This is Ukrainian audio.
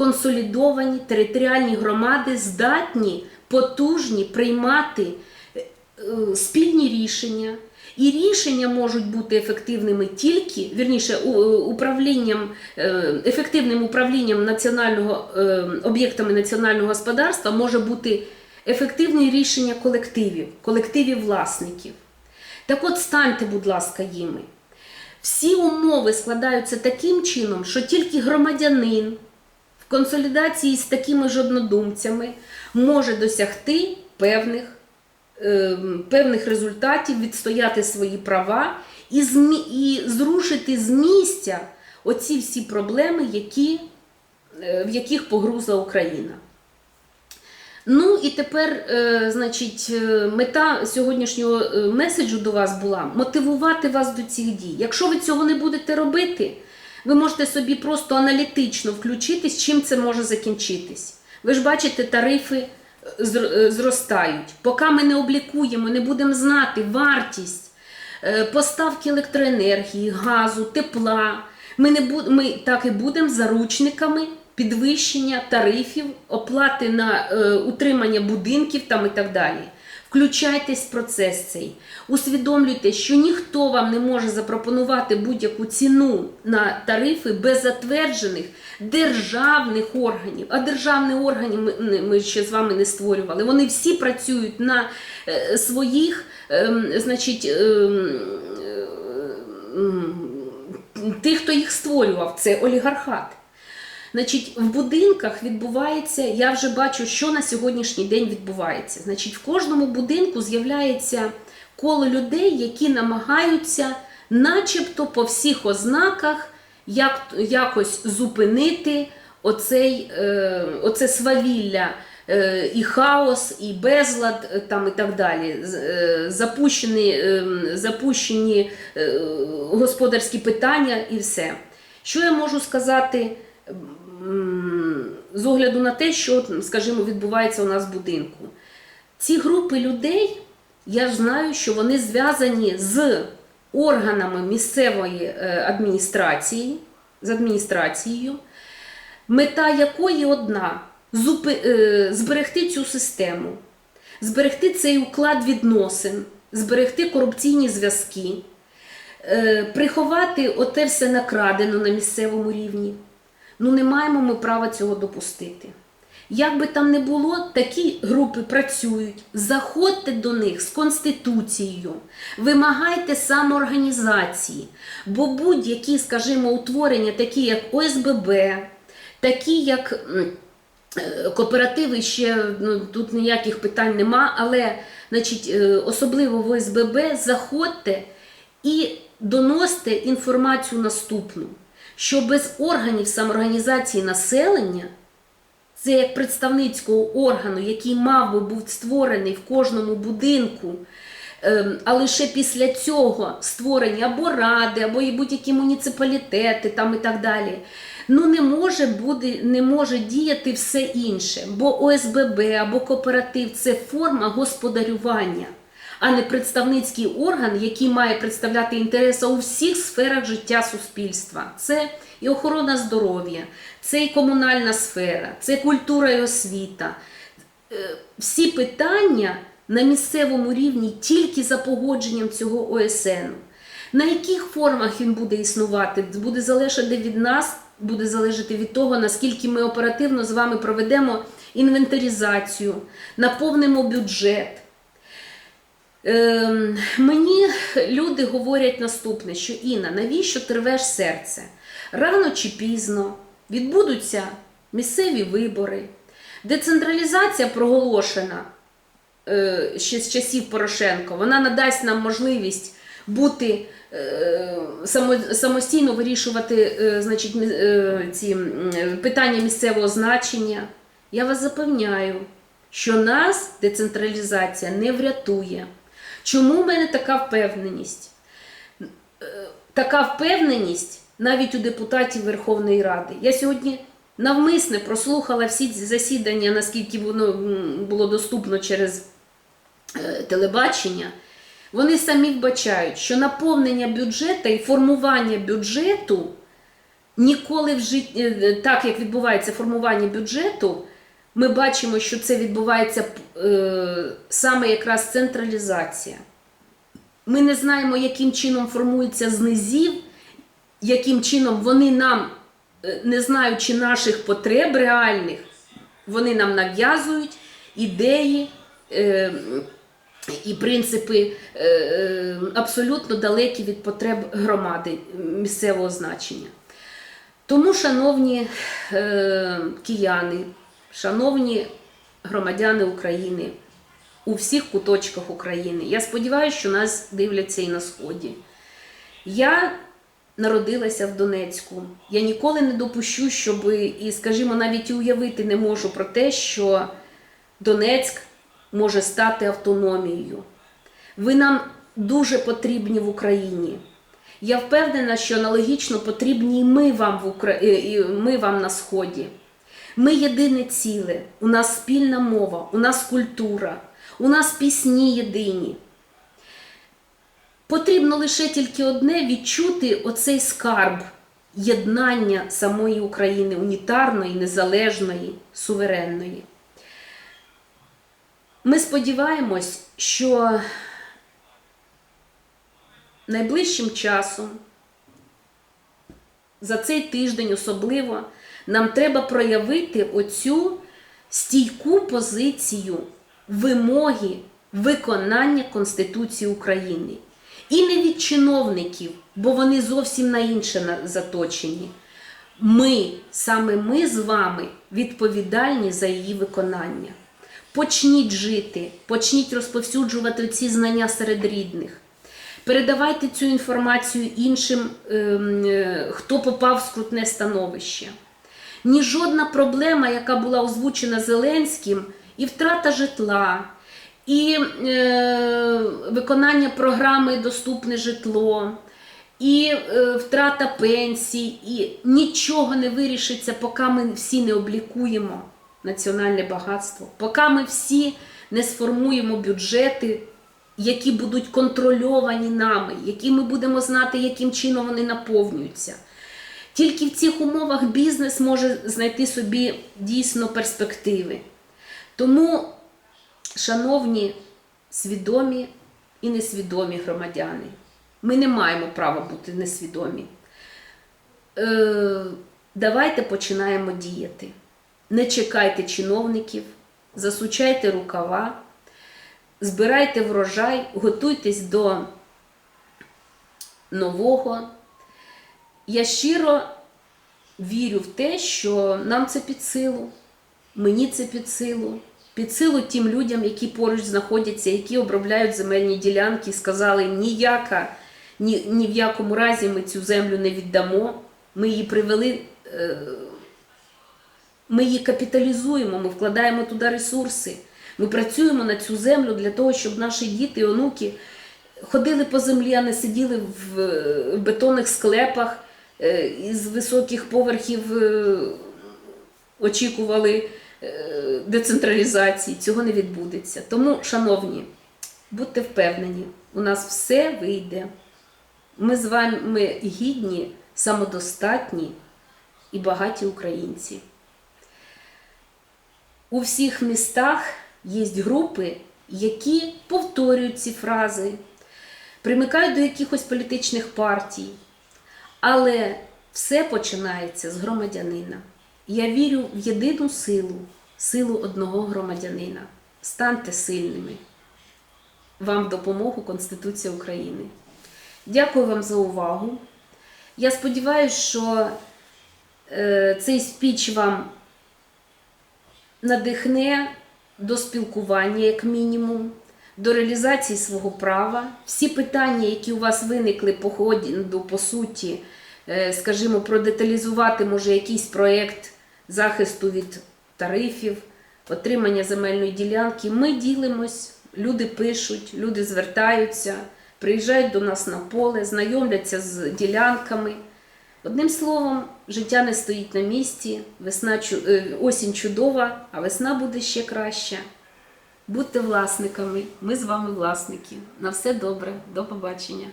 консолідовані територіальні громади здатні, потужні приймати е, е, спільні рішення. І рішення можуть бути ефективними тільки, вірніше, е, управлінням, ефективним управлінням національного об'єктами національного господарства може бути ефективне рішення колективів, колективів власників. Так от станьте, будь ласка, їми. Всі умови складаються таким чином, що тільки громадянин консолідації з такими ж однодумцями може досягти певних, е, певних результатів, відстояти свої права і, змі, і зрушити з місця оці всі проблеми, які, е, в яких погрузла Україна. Ну і тепер, е, значить, е, мета сьогоднішнього е, меседжу до вас була мотивувати вас до цих дій. Якщо ви цього не будете робити, ви можете собі просто аналітично включитись, чим це може закінчитись. Ви ж бачите, тарифи е, е, зростають. Поки ми не облікуємо, не будемо знати вартість е, поставки електроенергії, газу, тепла. Ми, не буд... ми так і будемо заручниками підвищення тарифів, оплати на е, утримання будинків там і так далі. Включайтесь в процес цей. Усвідомлюйте, що ніхто вам не може запропонувати будь-яку ціну на тарифи без затверджених державних органів. А державні органи ми, ми ще з вами не створювали. Вони всі працюють на е, своїх, ем, значить. ем, тих, хто їх створював, це олігархат. Значить, в будинках відбувається, я вже бачу, що на сьогоднішній день відбувається. Значить, в кожному будинку з'являється коло людей, які намагаються, начебто по всіх ознаках, як, якось зупинити оцей, е, оце свавілля. е, І хаос, і безлад, е, там і так далі. Е, Запущені, запущені господарські питання і все. Що я можу сказати з огляду на те, що, скажімо, відбувається у нас в будинку? Ці групи людей, я ж знаю, що вони зв'язані з органами місцевої е, адміністрації, з адміністрацією, мета якої одна е, зберегти цю систему, зберегти цей уклад відносин, зберегти корупційні зв'язки, е, приховати оте все накрадено на місцевому рівні. Ну, не маємо ми права цього допустити. Як би там не було, такі групи працюють. Заходьте до них з конституцією, вимагайте самоорганізації, бо будь-які, скажімо, утворення, такі як ОСББ, такі як е, кооперативи, ще ну, тут ніяких питань нема, але значить, е, особливо в ОСББ заходьте і доносьте інформацію наступну, що без органів самоорганізації населення це як представницького органу, який мав би бути створений в кожному будинку, ем, а лише після цього створені або ради, або і будь-які муніципалітети там і так далі. Ну не може буде, не може діяти все інше, бо ОСББ або кооператив це форма господарювання, а не представницький орган, який має представляти інтереси у всіх сферах життя суспільства. Це і охорона здоров'я, це і комунальна сфера, це культура і освіта. Е, Всі питання на місцевому рівні тільки за погодженням цього ОСН. На яких формах він буде існувати, буде залежати від нас, буде залежати від того, наскільки ми оперативно з вами проведемо інвентаризацію, наповнимо бюджет. Ем, мені люди говорять наступне, що Інна, навіщо ти рвеш серце? Рано чи пізно відбудуться місцеві вибори, децентралізація проголошена е, ще з часів Порошенко, вона надасть нам можливість бути е, само- самостійно вирішувати е, значить, ці питання місцевого значення. Я вас запевняю, що нас децентралізація не врятує. Чому в мене така впевненість? Е, Така впевненість навіть у депутатів Верховної Ради. Я сьогодні навмисне прослухала всі засідання, наскільки воно було доступно через е, телебачення. Вони самі вбачають, що наповнення бюджету і формування бюджету ніколи в житті, так як відбувається формування бюджету, ми бачимо, що це відбувається е, саме якраз централізація. Ми не знаємо, яким чином формується з низів, яким чином вони нам, е, не знаючи наших потреб реальних, вони нам нав'язують ідеї е, і принципи е, е, абсолютно далекі від потреб громади місцевого значення. Тому, шановні е, кияни, шановні громадяни України у всіх куточках України, я сподіваюся, що нас дивляться і на Сході. Я народилася в Донецьку. Я ніколи не допущу, щоб, і, скажімо, навіть уявити не можу про те, що Донецьк може стати автономією. Ви нам дуже потрібні в Україні. Я впевнена, що аналогічно потрібні і ми вам, в Укра... е, і ми вам на Сході. Ми єдине ціле, у нас спільна мова, у нас культура, у нас пісні єдині. Потрібно лише тільки одне відчути оцей скарб єднання самої України, унітарної, незалежної, суверенної. Ми сподіваємось, що найближчим часом, за цей тиждень особливо, нам треба проявити оцю стійку позицію вимоги виконання Конституції України. І не від чиновників, бо вони зовсім на інше заточені. Ми, саме ми з вами відповідальні за її виконання. Почніть жити, почніть розповсюджувати ці знання серед рідних. Передавайте цю інформацію іншим, ем, е, хто попав в скрутне становище. Ні жодна проблема, яка була озвучена Зеленським, і втрата житла, і е, виконання програми Доступне житло, і е, втрата пенсій, і нічого не вирішиться, поки ми всі не облікуємо національне багатство, поки ми всі не сформуємо бюджети, які будуть контрольовані нами, які ми будемо знати, яким чином вони наповнюються. Тільки в цих умовах бізнес може знайти собі дійсно перспективи. Тому, шановні свідомі і несвідомі громадяни, ми не маємо права бути несвідомі. Е, давайте починаємо діяти. Не чекайте чиновників, засучайте рукава, збирайте врожай, готуйтесь до нового. Я щиро вірю в те, що нам це під силу, мені це під силу, під силу тим людям, які поруч знаходяться, які обробляють земельні ділянки, сказали ніяка, ні, ні в якому разі ми цю землю не віддамо. Ми її привели, е, ми її капіталізуємо, ми вкладаємо туди ресурси. Ми працюємо на цю землю для того, щоб наші діти онуки ходили по землі, а не сиділи в е, бетонних склепах із високих поверхів, е, очікували е, децентралізації. Цього не відбудеться. Тому, шановні, будьте впевнені, у нас все вийде. Ми з вами гідні, самодостатні і багаті українці. У всіх містах є групи, які повторюють ці фрази, примикають до якихось політичних партій. Але все починається з громадянина. Я вірю в єдину силу, силу одного громадянина. Станьте сильними. Вам допомогу Конституція України. Дякую вам за увагу. Я сподіваюся, що е, цей спіч вам надихне до спілкування, як мінімум, до реалізації свого права. Всі питання, які у вас виникли по ході, ну, по суті, е, скажімо, продеталізувати може якийсь проєкт захисту від тарифів, отримання земельної ділянки. Ми ділимось, люди пишуть, люди звертаються, приїжджають до нас на поле, знайомляться з ділянками. Одним словом, життя не стоїть на місці, весна, е, осінь чудова, а весна буде ще краща. Будьте власниками, ми з вами власники. На все добре, до побачення.